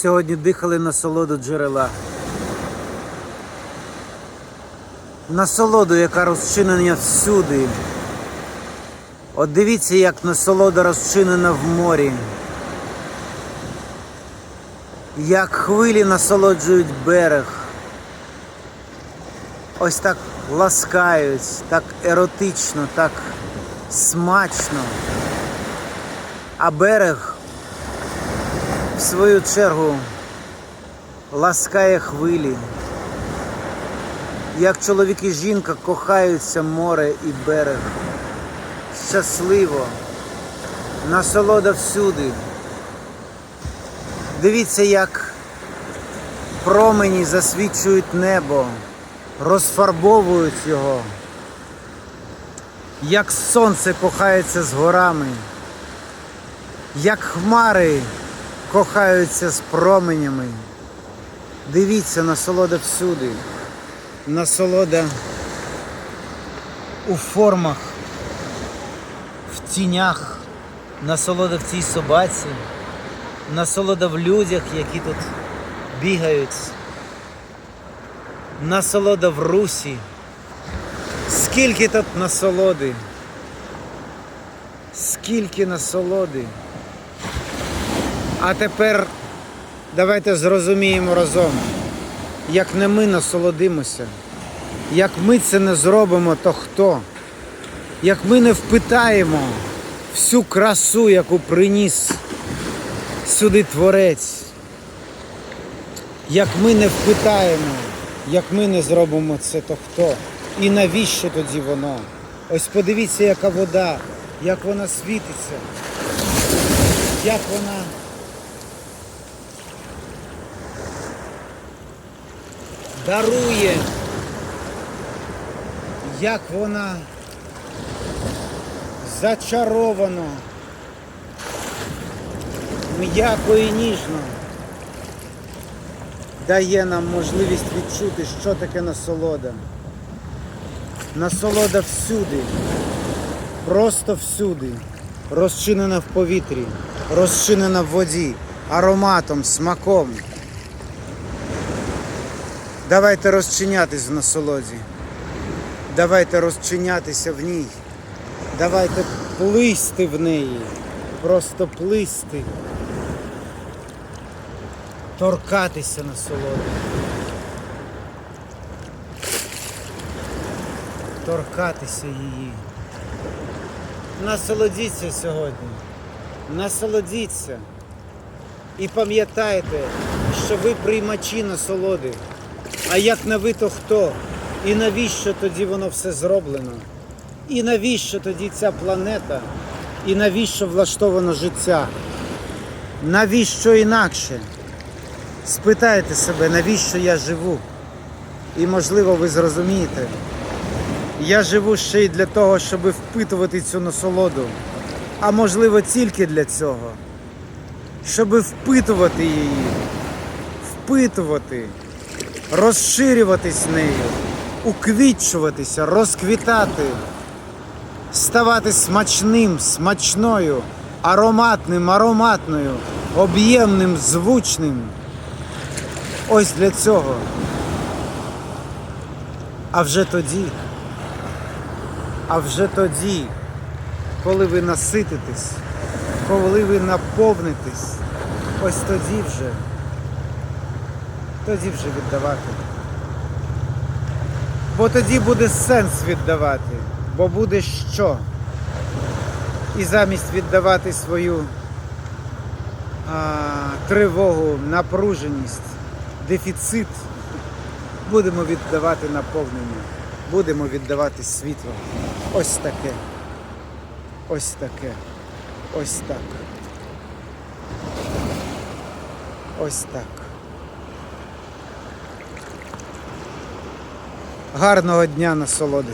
Сьогодні дихали насолоду джерела. Насолоду, яка розчинена всюди. От дивіться, як насолода розчинена в морі. Як хвилі насолоджують берег. Ось так ласкають, так еротично, так смачно. А берег, в свою чергу, ласкає хвилі. Як чоловік і жінка кохаються море і берег. Щасливо, насолода всюди. Дивіться, як промені засвічують небо, розфарбовують його, як сонце кохається з горами, як хмари кохаються з променями. Дивіться, насолода всюди. Насолода у формах, в тінях, насолода в цій собаці, насолода в людях, які тут бігають, насолода в русі. Скільки тут насолоди, скільки насолоди. А тепер давайте зрозуміємо разом, як не ми насолодимося, як ми це не зробимо, то хто? Як ми не впитаємо всю красу, яку приніс сюди творець, як ми не впитаємо, як ми не зробимо це, то хто? І навіщо тоді воно? Ось подивіться, яка вода, як вона світиться, як вона. Дарує, як вона зачаровано, м'яко і ніжно дає нам можливість відчути, що таке насолода. Насолода всюди, просто всюди, розчинена в повітрі, розчинена в воді, ароматом, смаком. Давайте розчинятись в насолоді. Давайте розчинятися в ній. Давайте плисти в неї. Просто плисти. Торкатися насолоди. Торкатися її. Насолодіться сьогодні. Насолодіться. І пам'ятайте, що ви приймачі насолоди. А як не ви, то хто? І навіщо тоді воно все зроблено? І навіщо тоді ця планета? І навіщо влаштовано життя? Навіщо інакше? Спитайте себе, навіщо я живу? І можливо ви зрозумієте. Я живу ще й для того, щоб впитувати цю насолоду. А можливо тільки для цього. Щоб впитувати її, впитувати розширюватись нею, уквітчуватися, розквітати, ставати смачним, смачною, ароматним, ароматною, об'ємним, звучним. Ось для цього. А вже тоді, а вже тоді, коли ви насититесь, коли ви наповнитесь, ось тоді вже тоді вже віддавати. Бо тоді буде сенс віддавати, бо буде що. І замість віддавати свою а, тривогу, напруженість, дефіцит, будемо віддавати наповнення, будемо віддавати світло. Ось таке. Ось таке. Ось так. Ось так. Гарного дня насолоди.